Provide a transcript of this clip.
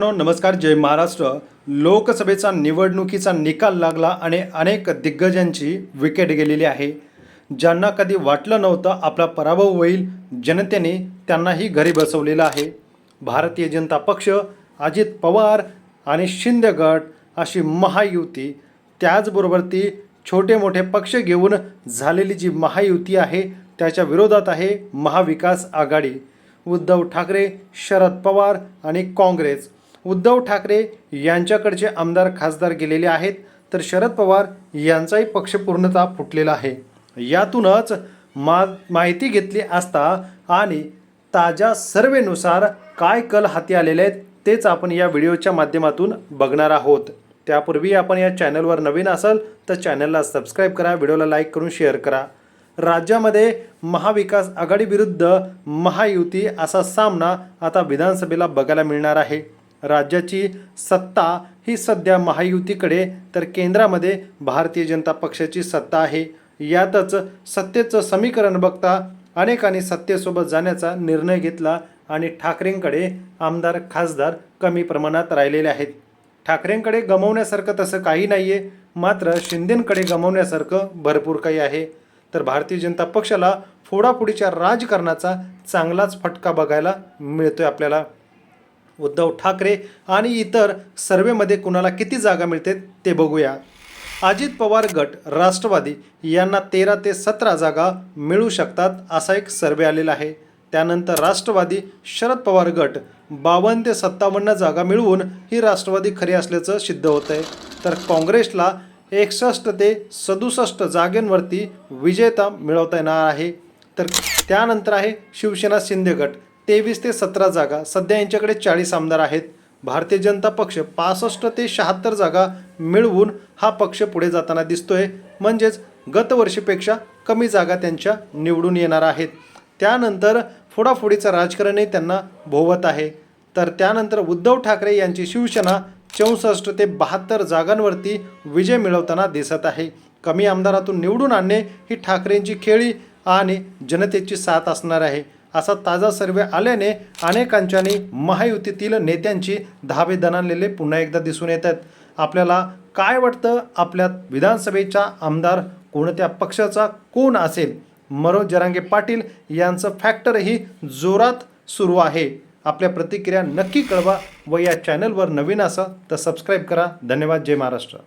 मित्रांनो, नमस्कार जय महाराष्ट्र. लोकसभेचा निवडणुकीचा निकाल लागला आणि अनेक दिग्गजांची विकेट गेलेली आहे. ज्यांना कधी वाटलं नव्हतं आपला पराभव होईल जनतेने त्यांनाही घरी बसवलेलं आहे. भारतीय जनता पक्ष अजित पवार आणि शिंदे गट अशी महायुती. त्याचबरोबर ती छोटे मोठे पक्ष घेऊन झालेली जी महायुती आहे त्याच्या विरोधात आहे महाविकास आघाडी. उद्धव ठाकरे शरद पवार आणि काँग्रेस. उद्धव ठाकरे यांच्याकडचे आमदार खासदार गेलेले आहेत तर शरद पवार यांचाही पक्ष पूर्णतः फुटलेला आहे. यातूनच मा माहिती घेतली असता आणि ताज्या सर्वेनुसार काय कल हाती आलेले आहेत तेच आपण या व्हिडिओच्या माध्यमातून बघणार आहोत. त्यापूर्वी आपण या चॅनलवर नवीन असाल तर चॅनलला सबस्क्राईब करा व्हिडिओला लाईक करून शेअर करा. राज्यामध्ये महाविकास आघाडीविरुद्ध महायुती असा सामना आता विधानसभेला बघायला मिळणार आहे. राज्याची सत्ता ही सध्या महायुतीकडे तर केंद्रामध्ये भारतीय जनता पक्षाची सत्ता आहे. यातच सत्तेचं समीकरण बघता अनेकांनी सत्तेसोबत जाण्याचा निर्णय घेतला आणि ठाकरेंकडे आमदार खासदार कमी प्रमाणात राहिलेले आहेत. ठाकरेंकडे गमवण्यासारखं तसं काही नाही आहे मात्र शिंदेंकडे गमवण्यासारखं भरपूर काही आहे. तर भारतीय जनता पक्षाला फोडाफोडीच्या राजकारणाचा चांगलाच फटका बघायला मिळतोय आपल्याला. उद्धव ठाकरे आणि इतर सर्वेमध्ये कुणाला किती जागा मिळते ते बघूया. अजित पवार गट राष्ट्रवादी यांना तेरा ते सतरा जागा मिळू शकतात असा एक सर्वे आलेला आहे. त्यानंतर राष्ट्रवादी शरद पवार गट बावन्न ते सत्तावन्न जागा मिळवून ही राष्ट्रवादी खरी असल्याचं सिद्ध होत आहे तर काँग्रेसला एकसष्ट ते सदुसष्ट जागेंवरती विजेता मिळवता येणार आहे. तर त्यानंतर आहे शिवसेना शिंदे गट. तेवीस ते सतरा जागा. सध्या यांच्याकडे चाळीस आमदार आहेत. भारतीय जनता पक्ष पासष्ट ते शहात्तर जागा मिळवून हा पक्ष पुढे जाताना दिसतोय. म्हणजेच गतवर्षीपेक्षा कमी जागा त्यांच्या निवडून येणार आहेत. त्यानंतर फोडाफोडीचं राजकारणही त्यांना भोवत आहे. तर त्यानंतर उद्धव ठाकरे यांची शिवसेना चौसष्ट ते बहात्तर जागांवरती विजय मिळवताना दिसत आहे. कमी आमदारातून निवडून आणणे ही ठाकरेंची खेळी आणि जनतेची साथ असणार आहे. असा ताजा सर्वे आल्याने अनेकांच्यानी महायुतीतील नेत्यांची धाबे दणानलेले पुन्हा एकदा दिसून येत आहेत. आपल्याला काय वाटतं? आपल्या विधानसभेचा आमदार कोणत्या पक्षाचा कोण असेल? मनोज जरांगे पाटील यांचं फॅक्टरही जोरात सुरू आहे. आपल्या प्रतिक्रिया नक्की कळवा व या चॅनलवर नवीन असा तर सबस्क्राईब करा. धन्यवाद. जय महाराष्ट्र.